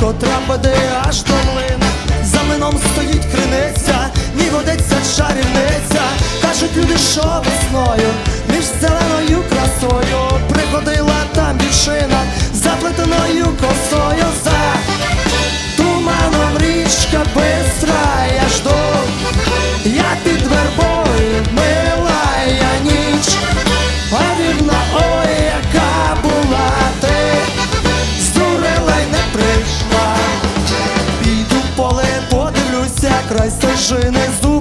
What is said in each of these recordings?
котра веде аж до млина. За млином стоїть криниця, ні водиться чарівниця. Кажуть люди, що весною між зеленою красою стежини зупинюся,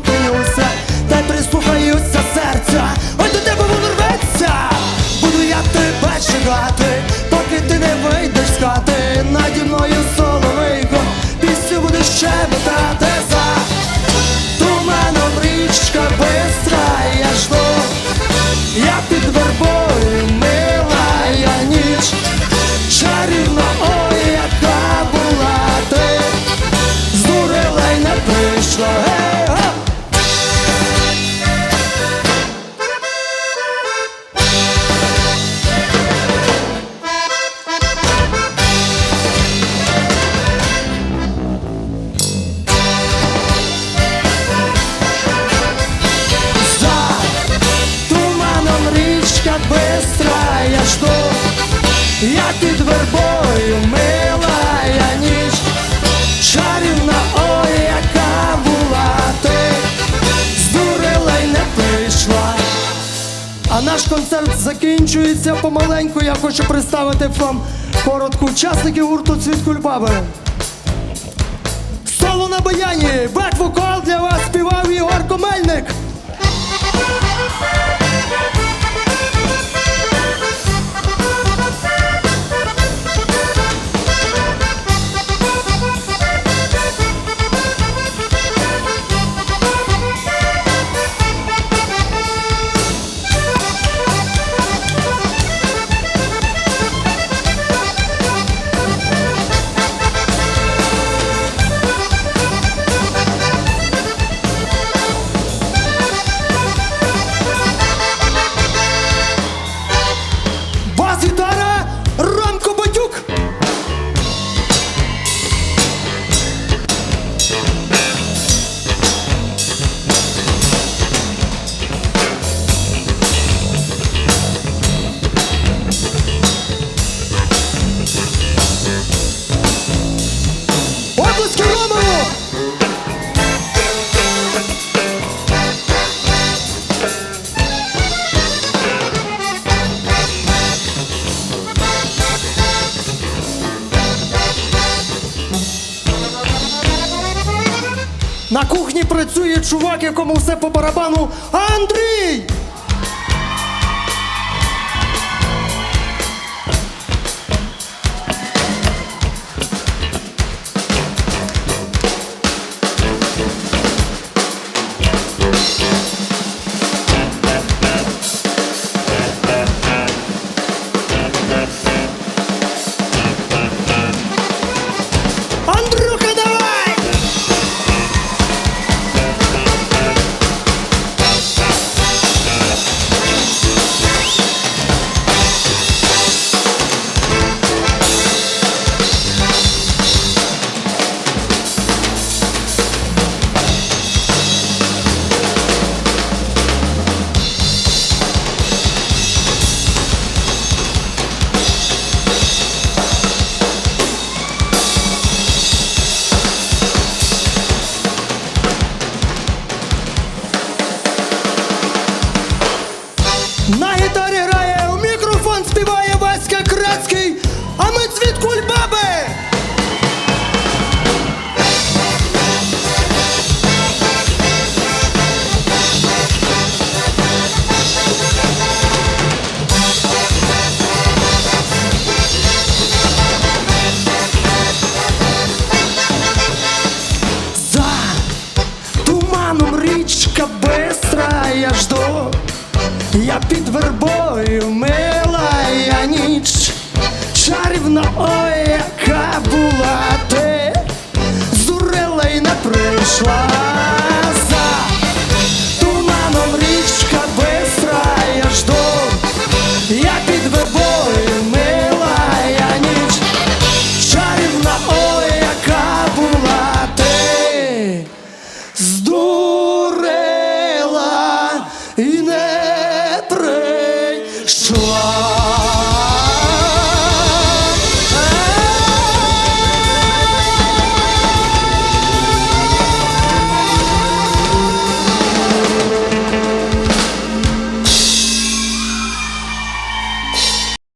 я під вербою, милая ніч, чарівна, ой, яка була ти, здурила й не прийшла. А наш концерт закінчується помаленьку. Я хочу представити вам коротко учасників гурту Цвіт Кульбаби. Соло на баяні, бек-вокал для На кухні працює чувак, якому все по барабану. Андрій! Бистра, я жду. Я під вербою милая ніч, чарівна, ой, яка була ти, зурила й не прийшла.